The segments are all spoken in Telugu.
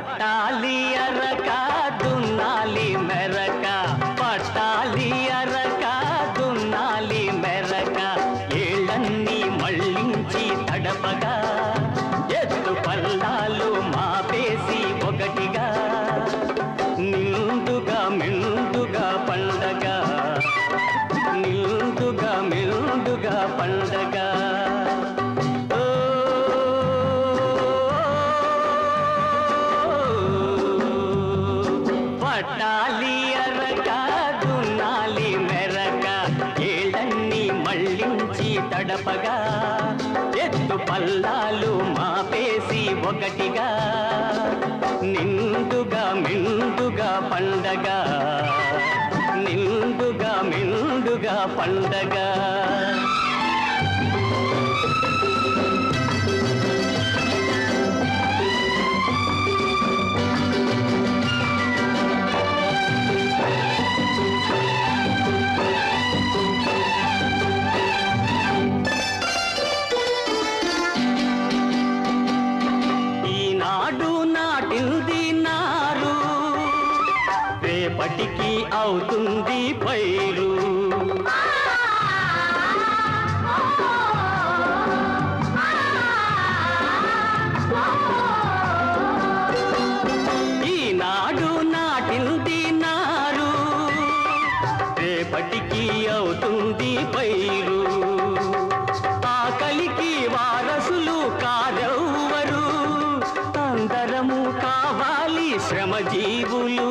பட்டா గడపగా ఎత్తు పల్లాలు మాపేసి ఒకటిగా. నిండుగా మిండుగా పండగ. నిండుగా మిండుగా పండగ. అవుతుంది పైరు. ఈనాడు నాటింది నారు రేపటికి అవుతుంది పైరు. ఆకలికి వారసులు కారెవ్వరు అందరము కావాలి శ్రమజీవులు.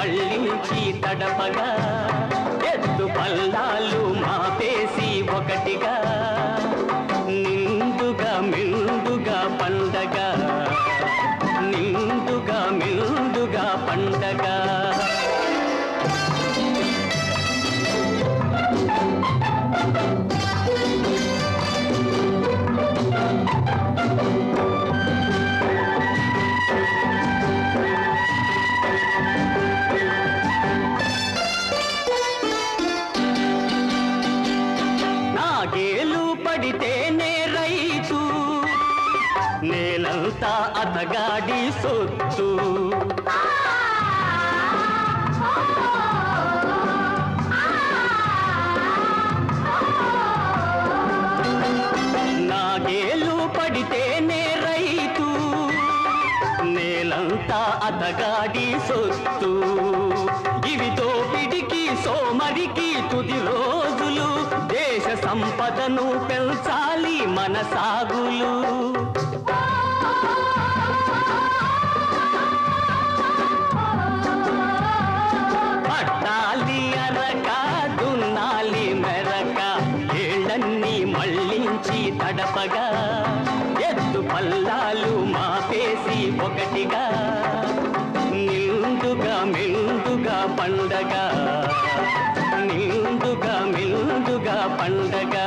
మళ్ళించి తడపగా ఎత్తు పల్లాలు మాపేసి ఒకటిగా. నిండుగా మిందుగా పండగ నిండుగా మిందుగా పండగ. నేలంతా అతగాడి సొత్తు. నాగేలు పడితేనే రైతు నేలంతా అతగాడి సొత్తు. ఇవి తోపిడికి సోమరికి తుది రోజులు. దేశ సంపదను పెంచాలి మన సాగులు. గొప్పగా ఎత్తు పల్లాలు మాపేసి ఒకటిగా. నిందుగా మెండుగా పండగ. నిందుగా మెండుగా పండగ.